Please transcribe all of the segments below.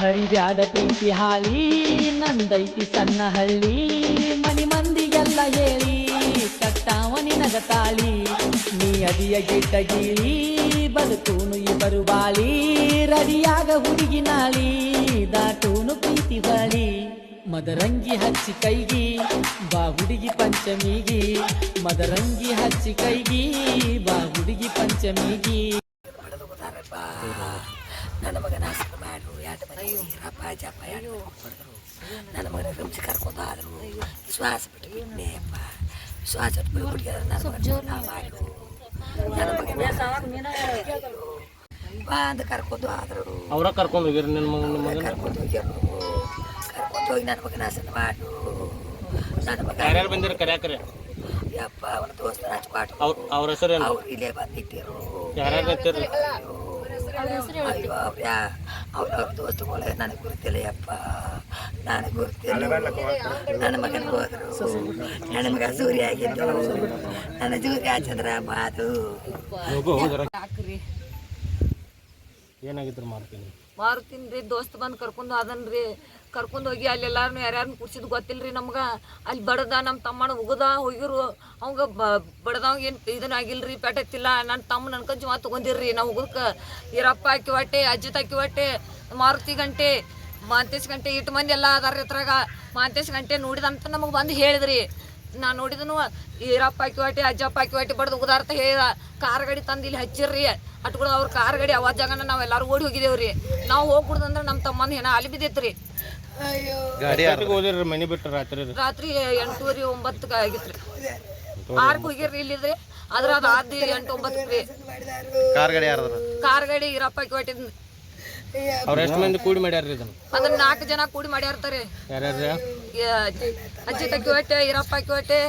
ಹರಿಬ್ಯಾಡ ಪ್ರೀತಿ ಹಾಲಿ, ನಂದೈತಿ ಸಣ್ಣ ಹಳ್ಳಿ ಮನಿ ಮಂದಿಗೆಲ್ಲ ಹೇಳಿ, ಕಟ್ಟಾವನಿ ನಿನಗ ತಾಳಿ ನೀ ಅದಿಯ ಗಿಟ್ಟ ಗೀಳಿ, ಬದುಕೂನು ಇಬ್ಬರು ಬಾಳಿ. ರಡಿಯಾಗ ಹುಡುಗಿ ನಾಳಿ, ದಾಟೂನು ಪ್ರೀತಿ ಬಾಳಿ. ಮದರಂಗಿ ಹಚ್ಚಿ ಕೈಗಿ, ಬಾ ಹುಡುಗಿ ಪಂಚಮಿಗಿ. ಮದರಂಗಿ ಹಚ್ಚಿ ಕೈಗಿ, ಬಾ ಹುಡುಗಿ ಪಂಚಮಿಗಿ ನನ್ನ ಮಗನ ಹಸಿರು ಮಾಡ್ರು ಎರಡು ಮನೆ ರಪ್ಪ ಜಪ್ಪ ಎರಡು ನನ್ನ ಮಗನ ರಂಜಿ ಕರ್ಕೊಂಡು ಆದರು ಶ್ವಾಸ ಬಿಟ್ಟು ಬಿಟ್ಟನೆ ಅಪ್ಪ. ಶ್ವಾಸ ಬಿಟ್ಟು ಬಿಟ್ಟು ನನ್ನ ಮಗನ ಮಾಡು ನನ್ನ ಮಗನ ಬಾ ಅಂತ ಕರ್ಕೊಂಡು ಆದರು ಅವ್ರ ಕರ್ಕೊಂಡು ಹೋಗಿರಿ ನಿನ್ನ ಮಗ ನಿಮ್ಮ ಮಗನ? ಕರ್ಕೊಂಡು ಹೋಗಿರು. ಕರ್ಕೊಂಡು ಹೋಗಿ ನನ್ನ ಮಗನ ಹಸನ ಮಾಡು ನನ್ನ ಮಗ ಯಾರ್ಯಾರು ಬಂದಿರ ಕರ್ಯಾಕರೆ ಯಪ್ಪ ಅವನ ದೋಸ್ತ ರಾಜ್ಪಾಟ್ ಅವ್ರ ಅವ್ರ ಹೆಸರು ಅವ್ರು ಇಲ್ಲೇ ಬಂದಿಟ್ಟಿರು ಯಾರ್ಯಾರು ಹಚ್ಚಿರಿ ಅಯ್ಯೋ ಅವ್ರ ಅವ್ರವ್ರ ದೋಸ್ತುಗಳೇ ನನಗೆ ಗುರುತಿಲ್ಲ ಯಪ್ಪ ನಾನು ಗುರುತಿಲ್ಲ ನನ್ನ ಮಗನ ಹೋದರು. ನನ್ನ ಮಗ ಸೂರ್ಯ ಆಗಿದ್ದು. ನನ್ನ ಸೂರ್ಯ ಚಂದ್ರ ಮಾತು ಏನಾಗಿದ್ರು ಮಾಡ್ತೀನಿ ಮಾರುತಿನ್ ರೀ, ದೋಸ್ತ್ ಬಂದು ಕರ್ಕೊಂಡು ಅದನ್ರಿ ಕರ್ಕೊಂಡು ಹೋಗಿ ಅಲ್ಲಿ ಯಾರ್ಯಾರನ್ನು ಕುಡ್ಸಿದ್ ಗೊತ್ತಿಲ್ಲ ರೀ ನಮ್ಗೆ. ಅಲ್ಲಿ ಬಡದ ನಮ್ಮ ತಮ್ಮನ ಉಗದ ಹೋಗಿರು. ಅವಂಗ ಬಡದವಂಗ ಏನು ಇದನ್ನ ಆಗಿಲ್ರಿ ಪೆಟ್ಟತ್ತಿಲ್ಲ ನನ್ನ ತಮ್ಮ ನನ್ಕ ಜೀವ ಮಾತು ತಗೊಂಡಿರ್ರಿ. ನಾವು ಉಗದಕ್ಕೆ ಈರಪ್ಪ ಹಾಕಿ ಹೊಟ್ಟೆ, ಅಜ್ಜಿ ತಾಕಿ ಹೊಟ್ಟೆ, ಮಾರುತಿ ಗಂಟೆ, ಮಾಂತೇಶ್ ಗಂಟೆ ಇಟ್ಟು ಮಂದಿ ಎಲ್ಲ ಅದಾರ ಇದ್ರಾಗ ಮಾಂತೇಶ್ ಗಂಟೆ ನೋಡಿದಂತ ನಮಗೆ ಬಂದು ಹೇಳಿದ್ರಿ. ನಾ ನೋಡಿದನು ಈರಪ್ಪ ಹಾಕಿ ಹೊಟ್ಟೆ ಅಜ್ಜಪ್ಪ ಹಾಕಿ ಹೊಟ್ಟೆ ಬಡ್ದು ಉದಾರ್ಥ ಹೇಳಿದ ಕಾರ್ ಗಾಡಿ ತಂದು ಇಲ್ಲಿ ಹಚ್ಚಿರ್ರಿ. ಅಟ್ಕೊಳ ಅವ್ರ ಕಾರ್ ಗಾಡಿ ಅವಾಜ್ ಜಾಗನ ನಾವು ಎಲ್ಲಾರು ಓಡಿ ಹೋಗಿದೇವ್ರಿ. ನಾವು ಹೋಗ್ಬಿಡ್ದಂದ್ರೆ ನಮ್ಮ ತಮ್ಮನ ಏನ ಅಲ್ಲಿ ಬಿದ್ದೈತ್ರಿ. ಮನೆ ಬಿಟ್ಟು ರಾತ್ರಿ ರೀ ರಾತ್ರಿ ಎಂಟೂವರೆ ಒಂಬತ್ತಕ್ಕೆ ಆಗಿತ್ರಿ. ಆರ್ಕ್ ಹೋಗಿರ್ರಿ ಇಲ್ಲಿದ್ರಿ ಅದ್ರ ಅದು ಆದಿ ಎಂಟು ಒಂಬತ್ತು ಕಾರ್ ಗಾಡಿ ಕಾರ್ ಗಾಡಿ ಈರಪ್ಪ ಹಾಕಿ ಹೊಟ್ಟಿದ್ ಅವ್ರ ಎಷ್ಟು ಮಂದಿ ಕೂಡಿ ಮಾಡ್ಯಾರ್ರಿ ಇದನ್ನ? ಅದನ್ನ ನಾಲ್ಕು ಜನ ಕೂಡಿ ಮಾಡ್ಯಾರ್ತಾರೆ. ಯಾರ್ಯಾರು ಅಜ್ಜಿ ಕೋಟೆ ಈರಪ್ಪ ಹಾಕಿ ಹೊಟ್ಟೆ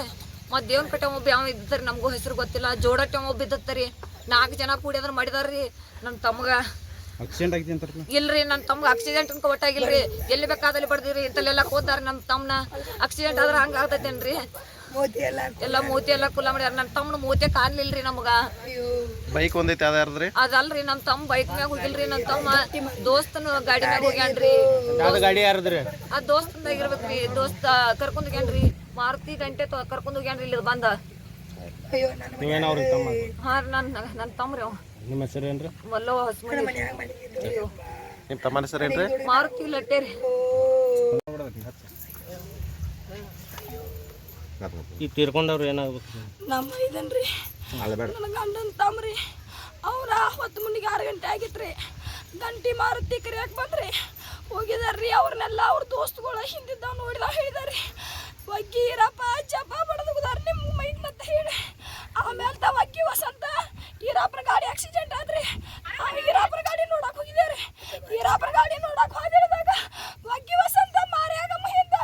ಮತ್ತು ದೇವನ ಕಟ್ಟೆ ಒಬ್ಬ ಯಾವ ಇದ್ದಾರೆ ನಮಗೂ ಹೆಸರು ಗೊತ್ತಿಲ್ಲ. ಜೋಡಟ್ಟೆ ಒಬ್ಬ ಇದ್ದತ್ತರಿ ನಾಲ್ಕು ಜನ ಕೂಡಿ ಅದ್ರ ಮಾಡಿದಾರ್ರಿ ನನ್ನ ತಮ್ಗ. ಆಕ್ಸಿಡೆಂಟ್ ಆಗಿದೆ ಅಂತ ಇಲ್ರಿ ನನ್ನ ತಮ್ಗೆ ಆಕ್ಸಿಡೆಂಟ್ ಅನ್ಕೊ ಒಟ್ಟಾಗಿಲ್ರಿ. ಎಲ್ಲಿ ಬೇಕಾದಲ್ಲಿ ಬಡ್ದಿರಿ ಇಂಥಲ್ಲೆಲ್ಲ ಕೂತಾರ ನಮ್ಮ ತಮ್ಮನ ಆಕ್ಸಿಡೆಂಟ್ ಆದ್ರೆ ಹಂಗ ಆಗ್ತೈತೇನ್ರಿ? ಎಲ್ಲ ಮೂತಿ ಎಲ್ಲ ಕುಲ್ಲ ಮಾಡ್ಯಾರ ನನ್ನ ತಮ್ಮನ ಮೂತಿ ಕಾಣ್ಲಿಲ್ರಿ ನಮಗ. ಬೈಕ್ ಒಂದೈತೆ ಯಾವ್ದಾರ್ದ್ರಿ ಅದಲ್ರಿ ನಮ್ಮ ತಮ್ಮ ಬೈಕ್ ಮ್ಯಾಗ ಹೋಗಿಲ್ರಿ ನನ್ನ ತಮ್ಮ ದೋಸ್ತನ ಗಾಡಿ ಮ್ಯಾಗ ಹೋಗ್ಯಾನ್ರಿ. ಗಾಡಿ ಯಾರದ್ರಿ? ಆ ದೋಸ್ತಂದಾಗಿರ್ಬೇಕ್ರಿ ದೋಸ್ತ ಕರ್ಕೊಂಡ್ ಹೋಗ್ಯಾನ್ರಿ. ಮಾರುತಿ ಗಂಟೆ ತೊ- ಕರ್ಕೊಂಡ್ ಹೋಗ್ಯಾನ್ರಿ ಇಲ್ಲಿ ಬಂದ. ನೀವೇನು ಅವ್ರಿಗೆ ತಮ್ಮ? ಹಾ ನನ್ನ ನನ್ನ ತಮ್ರಿ ಅವ. ನಿಮ್ಮ ಹೆಸರು ಏನ್ರಿ? ಮಲ್ಲೋ ಹೊಸಮನಿ ಅಯ್ಯೋ. ನಿಮ್ಮ ತಮ್ಮನ ಹೆಸರು ಏನ್ರಿ? ಮಾರುತಿ ಲಟ್ಟೇರಿ ಈ ತೀರ್ಕೊಂಡವ್ರು ಏನಾಗ್ಬೇಕು? ನಮ್ಮ ಇದನ್ರಿ ನನ್ನ ಗಂಡನ ತಮ್ರಿ. ಅವ್ರ ಹೊತ್ತು ಮುಂದಿಗೆ ಆರು ಗಂಟೆ ಆಗಿತ್ರಿ. ಗಂಟಿ ಮಾರುತಿ ಕರಿಯಕ್ಕೆ ಬಂದ್ರಿ. ಹೋಗಿದಾರ್ರಿ ಅವ್ರನ್ನೆಲ್ಲ ಅವ್ರ ದೋಸ್ತುಗಳ ಹಿಂದಿದ್ದಾವ್ ನೋಡಿದಾವ್ ಹೇಳಿದಾರಿ ಒಗ್ಗಿ ಇರಪ್ಪ ಅಜ್ಜಪ್ಪ ಬಡದುಗುದಾರ ನಿಮ್ಮ ಮೈದ್ನಂತ ಹೇಳಿ. ಆಮೇಲೆ ತಾವ ಅಕ್ಕಿ ವಸಂತ ಈರಪ್ಪನ ಗಾಡಿ ಆಕ್ಸಿಡೆಂಟ್ ಆದ್ರಿ. ಆ ಈರಪ್ಪನ ಗಾಡಿ ನೋಡಕ್ ಹೋಗಿದ್ದೇವ್ರಿ ಈರಪ್ಪನ ಗಾಡಿ ನೋಡಕ್ ಹೋದಿರಿದಾಗ ಒಗ್ಗಿ ವಸಂತ ಮಾರ್ಯಾಗ ಮಹಿಂದ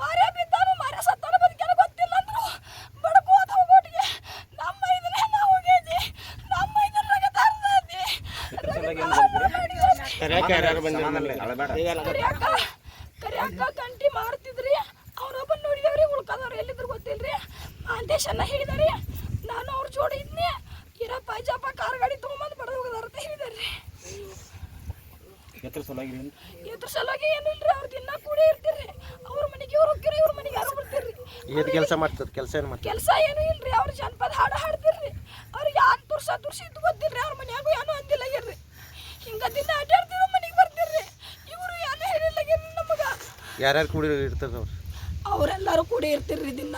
ಮಾರ್ಯ ಬಿದ್ದಾನು ಮಾರ್ಯ ಸತ್ತಾನು ಬದುಕೆಲ್ಲ ಗೊತ್ತಿಲ್ಲ ಅಂದ್ರು ಬಡ್ಕೋತ ಹೋಗೋಟಿಗೆ ನಮ್ಮ ಇದನ್ನೇ ನಾವು ಹೋಗೇದಿ ನಮ್ಮ ಇದನ್ನ ತರ್ದಿ ಕರ್ಯಾಕ ಯಾರ್ಯಾರು ಬಂದಿರಿ ಕರಿಯಾಕ ಕರಿಯಾಕ ಕಂಟಿ ಮಾರ್ತಿದ್ರಿ? ಅವ್ರೊಬ್ಬ ನೋಡಿದವ್ರಿ ಉಳ್ಕದವ್ರು ಎಲ್ಲಿದ್ರು ಗೊತ್ತಿಲ್ರಿ? ಮಾಂತೇಶನ್ನ ಹೇಳಿದಾರಿ ನಾನು ಅವ್ರ ಜೋಡಿ ಇದ್ನಿ. ಇರಪ್ಪ ಅಜ್ಜಪ್ಪ ಕಾರ್ ಗಾಡಿ ತೊಗೊಂಬಂದು ಬಡ ಹೋಗದಾರ ಅಂತ ಹೇಳಿದಾರ್ರಿ ಎತ್ರ ಸಲುವಾಗಿ ಎತ್ರ ಸಲಾಗಿ ಏನು ಇಲ್ರಿ ಅವ್ರ ದಿನ ಕೂಡಿ ಇರ್ತೀರಿ. ಅವ್ರ ಮನೆಗೆ ಇವ್ರು ಹೋಗ್ತೀರಿ ಇವ್ರ ಮನೆಗೆ ಯಾರು ಬರ್ತೀರಿ? ಏನು ಕೆಲಸ ಮಾಡ್ತದ? ಕೆಲಸ ಏನು ಮಾಡ್ತದ? ಕೆಲಸ ಏನು ಇಲ್ರಿ ಅವ್ರ ಜನಪದ ಹಾಡು ಹಾಡ್ತಿರ್ರಿ. ಅವ್ರಿಗೆ ಯಾನ್ ತುರ್ಸ ತುರ್ಸಿ ಇದ್ದು ಗೊತ್ತಿಲ್ರಿ ಅವ್ರ ಮನ್ಯಾಗೂ ಏನೂ ಅಂದಿಲ್ಲ ಇರ್ರಿ. ಹಿಂಗ ದಿನ ಅಡ್ಡಾಡ್ತಿರೋ ಮನೆಗೆ ಬರ್ತಿರ್ರಿ ಇವರು ಏನು ಹೇಳಿಲ್ಲ ನಮಗ ಯಾರ್ಯಾರು ಕೂಡಿ ಇರ್ತಾರೆ ಅವ್ರು? ಅವರೆಲ್ಲರೂ ಕೂಡಿ ಇರ್ತಿರ್ರಿ ದಿನ.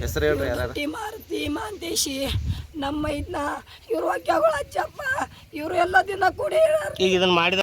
ಹೆಸರು ಹೇಳ್ರಿ ಯಾರು ಟಿ ಮಾರುತಿ ಮಾಂತೇಶಿ ನಮ್ಮ ಇದನ್ನ ಇವ್ರ ವಾಕ್ಯಗಳ ಅಜ್ಜಪ್ಪ ಇವರು ಎಲ್ಲ ದಿನ ಕೂಡಿ ಇರ ಈಗ ಇದನ್ನ ಮಾಡಿದ